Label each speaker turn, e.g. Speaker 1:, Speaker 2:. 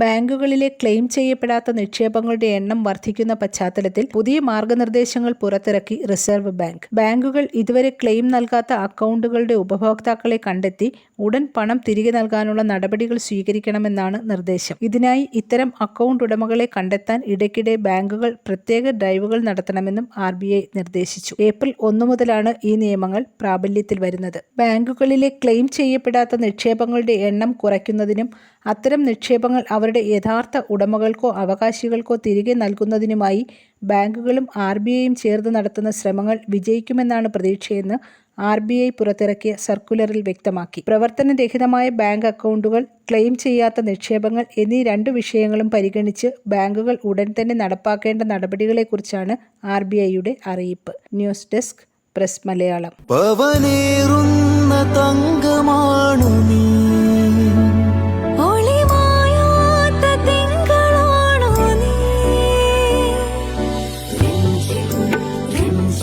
Speaker 1: ബാങ്കുകളിലെ claim ചെയ്യപ്പെടാത്ത നിക്ഷേപങ്ങളുടെ എണ്ണം വർദ്ധിക്കുന്ന പശ്ചാത്തലത്തിൽ പുതിയ മാർഗനിർദ്ദേശങ്ങൾ പുറത്തിറക്കി റിസർവ് ബാങ്ക്. ബാങ്കുകൾ ഇതുവരെ ക്ലെയിം നൽകാത്ത അക്കൗണ്ടുകളുടെ ഉപഭോക്താക്കളെ കണ്ടെത്തി ഉടൻ പണം തിരികെ നൽകാനുള്ള നടപടികൾ സ്വീകരിക്കണമെന്നാണ് നിർദ്ദേശം. ഇതിനായി ഇത്തരം അക്കൗണ്ട് ഉടമകളെ കണ്ടെത്താൻ ഇടയ്ക്കിടെ ബാങ്കുകൾ പ്രത്യേക ഡ്രൈവുകൾ നടത്തണമെന്നും ആർ നിർദ്ദേശിച്ചു. ഏപ്രിൽ ഒന്നു മുതലാണ് ഈ നിയമങ്ങൾ പ്രാബല്യത്തിൽ വരുന്നത്. ബാങ്കുകളിലെ ക്ലെയിം ചെയ്യപ്പെടാത്ത നിക്ഷേപങ്ങളുടെ എണ്ണം കുറയ്ക്കുന്നതിനും അത്തരം നിക്ഷേപങ്ങൾ അവരുടെ യഥാർത്ഥ ഉടമകൾക്കോ അവകാശികൾക്കോ തിരികെ നൽകുന്നതിനുമായി ബാങ്കുകളും ആർ ബി ഐയും ചേർന്ന് നടത്തുന്ന ശ്രമങ്ങൾ വിജയിക്കുമെന്നാണ് പ്രതീക്ഷയെന്ന് ആർ ബി ഐ പുറത്തിറക്കിയ സർക്കുലറിൽ വ്യക്തമാക്കി. പ്രവർത്തനരഹിതമായ ബാങ്ക് അക്കൗണ്ടുകൾ ക്ലെയിം ചെയ്യാത്ത നിക്ഷേപങ്ങൾ എന്നീ രണ്ട് വിഷയങ്ങളും പരിഗണിച്ച് ബാങ്കുകൾ ഉടൻ തന്നെ നടപ്പാക്കേണ്ട നടപടികളെക്കുറിച്ചാണ് ആർ ബി ഐയുടെ അറിയിപ്പ്. News desk press Malayalam.